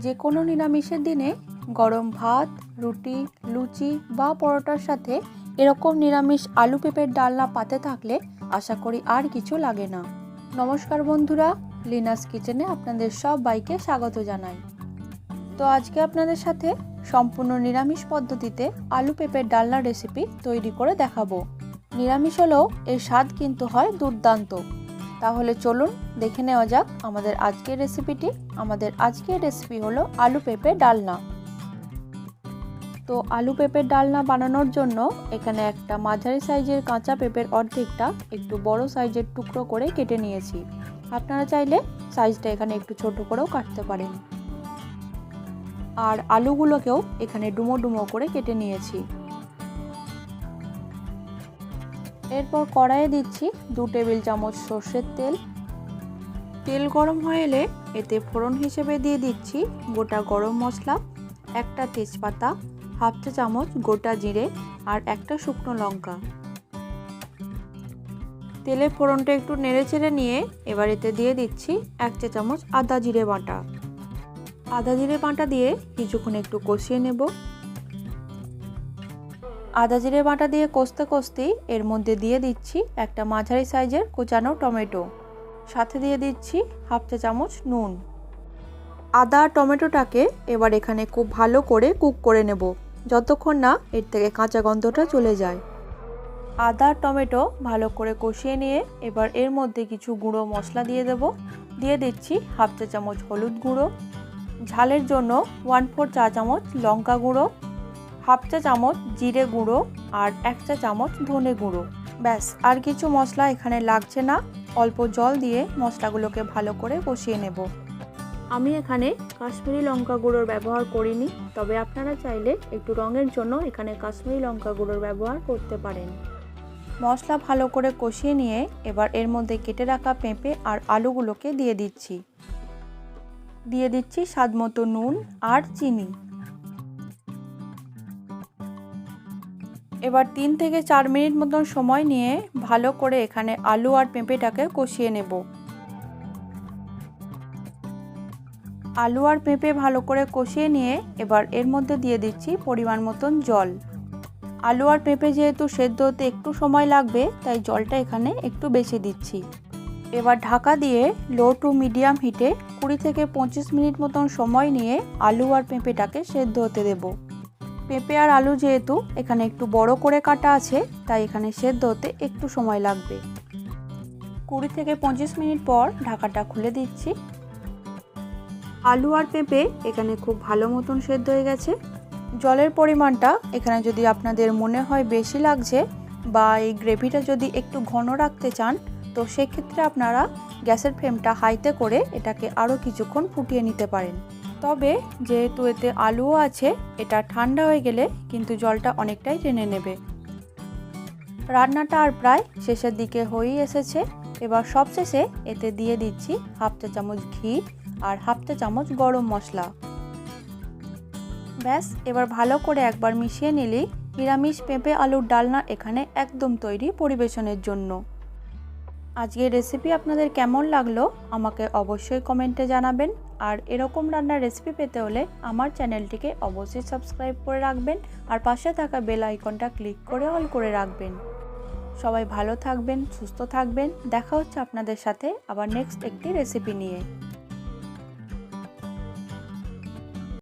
যে কোনো নিরামিষের দিনে গরম ভাত, রুটি, লুচি বা পরোটার সাথে এরকম নিরামিষ আলু পেঁপের ডালনা পাতে থাকলে আশা করি আর কিছু লাগে না। নমস্কার বন্ধুরা, লিনাস কিচেনে আপনাদের সব বাইকে স্বাগত জানাই। তো আজকে আপনাদের সাথে সম্পূর্ণ নিরামিষ পদ্ধতিতে আলু পেঁপের ডালনা রেসিপি তৈরি করে দেখাবো। নিরামিষ হলেও এর স্বাদ কিন্তু হয় দুর্দান্ত। তাহলে চলুন দেখে নেওয়া যাক আমাদের আজকের রেসিপিটি আমাদের আজকের রেসিপি হলো আলু পেঁপে ডালনা। তো আলু পেঁপের ডালনা বানানোর জন্য এখানে একটা মাঝারি সাইজের কাঁচা পেঁপের অর্ধেকটা একটু বড় সাইজের টুকরো করে কেটে নিয়েছি। আপনারা চাইলে সাইজটা এখানে একটু ছোট করেও কাটতে পারেন। আর আলুগুলোকেও এখানে ডুমো ডুমো করে কেটে নিয়েছি। এরপর কড়াইয়ে দিচ্ছি দু টেবিল চামচ সর্ষের তেল। তেল গরম হয়ে এলে এতে ফোড়ন হিসেবে দিয়ে দিচ্ছি গোটা গরম মশলা, একটা তেজপাতা, হাফ চা চামচ গোটা জিরে আর একটা শুকনো লঙ্কা। তেলের ফোড়নটা একটু নেড়ে চেড়ে নিয়ে এবার এতে দিয়ে দিচ্ছি এক চা চামচ আদা জিরে বাটা। আদা জিরে বাটা দিয়ে কিছুক্ষণ একটু কষিয়ে নেব। আদা জিরে বাটা দিয়ে কষতে কষতেই এর মধ্যে দিয়ে দিচ্ছি একটা মাঝারি সাইজের কোচানো টমেটো। সাথে দিয়ে দিচ্ছি হাফ চা চামচ নুন। আদা টমেটোটাকে এবার এখানে খুব ভালো করে কুক করে নেব, যতক্ষণ না এর থেকে কাঁচা গন্ধটা চলে যায়। আদা টমেটো ভালো করে কষিয়ে নিয়ে এবার এর মধ্যে কিছু গুঁড়ো মশলা দিয়ে দেব। দিয়ে দিচ্ছি হাফ চা চামচ হলুদ গুঁড়ো। ঝালের জন্য ওয়ান ফোর চা চামচ লঙ্কা গুঁড়ো। হাফ চা চামচ জিরে গুঁড়ো আর এক চা চামচ ধনে গুঁড়ো। ব্যাস, আর কিছু মশলা এখানে লাগছে না। অল্প জল দিয়ে মশলাগুলোকে ভালো করে কষিয়ে নেব। আমি এখানে কাশ্মীরি লঙ্কা গুঁড়োর ব্যবহার করিনি, তবে আপনারা চাইলে একটু রঙের জন্য এখানে কাশ্মীরি লঙ্কা গুঁড়োর ব্যবহার করতে পারেন। মশলা ভালো করে কষিয়ে নিয়ে এবার এর মধ্যে কেটে রাখা পেঁপে আর আলুগুলোকে দিয়ে দিচ্ছি। দিয়ে দিচ্ছি স্বাদ নুন আর চিনি। এবার তিন থেকে চার মিনিট মতন সময় নিয়ে ভালো করে এখানে আলু আর পেঁপেটাকে কষিয়ে নেব। আলু আর পেঁপে ভালো করে কষিয়ে নিয়ে এবার এর মধ্যে দিয়ে দিচ্ছি পরিমাণ মতন জল। আলু আর পেঁপে যেহেতু সেদ্ধ হতে একটু সময় লাগবে, তাই জলটা এখানে একটু বেশি দিচ্ছি। এবার ঢাকা দিয়ে লো টু মিডিয়াম হিটে কুড়ি থেকে পঁচিশ মিনিট মতন সময় নিয়ে আলু আর পেঁপেটাকে সেদ্ধ হতে দেবো। পেঁপে আর আলু যেহেতু, এখানে একটু বড় করে কাটা আছে, তাই এখানে সেদ্ধ হতে একটু সময় লাগবে। কুড়ি থেকে পঁচিশ মিনিট পর ঢাকাটা খুলে দিচ্ছি। আলু আর পেঁপে এখানে খুব ভালো মতন সেদ্ধ হয়ে গেছে। জলের পরিমাণটা এখানে যদি আপনাদের মনে হয় বেশি লাগছে বা এই গ্রেভিটা যদি একটু ঘন রাখতে চান, তো সেক্ষেত্রে আপনারা গ্যাসের ফ্লেমটা হাইতে করে এটাকে আরও কিছুক্ষণ ফুটিয়ে নিতে পারেন। তবে যেহেতু এতে আলুও আছে, এটা ঠান্ডা হয়ে গেলে কিন্তু জলটা অনেকটাই টেনে নেবে। রান্নাটা আর প্রায় শেষের দিকে হয়েই এসেছে। এবার সবশেষে এতে দিয়ে দিচ্ছি হাফ চা চামচ ঘি আর হাফ চা চামচ গরম মশলা। ব্যাস, এবার ভালো করে একবার মিশিয়ে নিলেই নিরামিষ পেঁপে আলুর ডালনা এখানে একদম তৈরি পরিবেশনের জন্য। আজকের রেসিপি আপনাদের কেমন লাগল, আমাকে অবশ্যই কমেন্টে জানাবেন। আর এরকম রান্নার রেসিপি পেতে হলে আমার চ্যানেলটিকে অবশ্যই সাবস্ক্রাইব করে রাখবেন আর পাশে থাকা বেল আইকনটা ক্লিক করে অল করে রাখবেন। সবাই ভালো থাকবেন, সুস্থ থাকবেন। দেখা হচ্ছে আপনাদের সাথে আবার নেক্সট একটি রেসিপি নিয়ে।